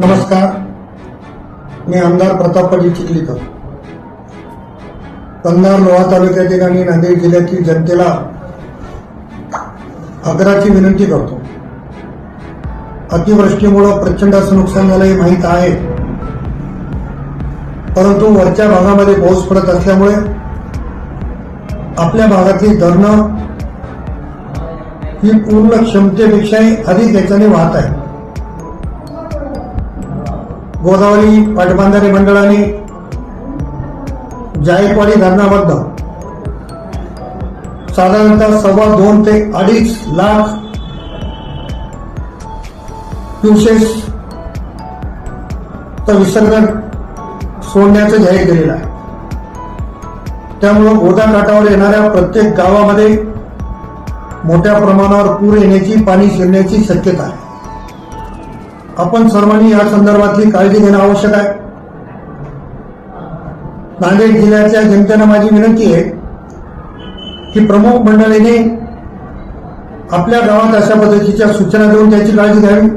नमस्कार. मी आमदार प्रताप चिखलीकर. कंधार लोहा तालुक्यातील आणि नांदेड जिल्ह्यातील जनतेला आग्रहाची विनंती करतो. अतिवृष्टीमुळं प्रचंड असं नुकसान झालं हे माहीत आहे. परंतु वरच्या भागामध्ये पाऊस पडत असल्यामुळे आपल्या भागातली धरणं ही पूर्ण क्षमतेपेक्षाही अधिक याच्याने वाहत आहे गोदावरी पाटबंधारे मंडळाने जायकवाडी धरणामधनं साधारणतः सव्वा दोन ते अडीच लाख क्युसेस विसर्ग सोडण्याचं जाहीर केलेलं आहे. त्यामुळं गोदा काठावर येणाऱ्या प्रत्येक गावामध्ये मोठ्या प्रमाणावर पूर येण्याची पाणी शिरण्याची शक्यता आहे. आपण सर्वांनी या संदर्भातली काळजी घेणं आवश्यक आहे. नांदेड जिल्ह्याच्या जनतेनं माझी विनंती आहे की प्रमुख मंडळीने आपल्या गावात अशा पद्धतीच्या सूचना देऊन त्याची काळजी घ्यावी.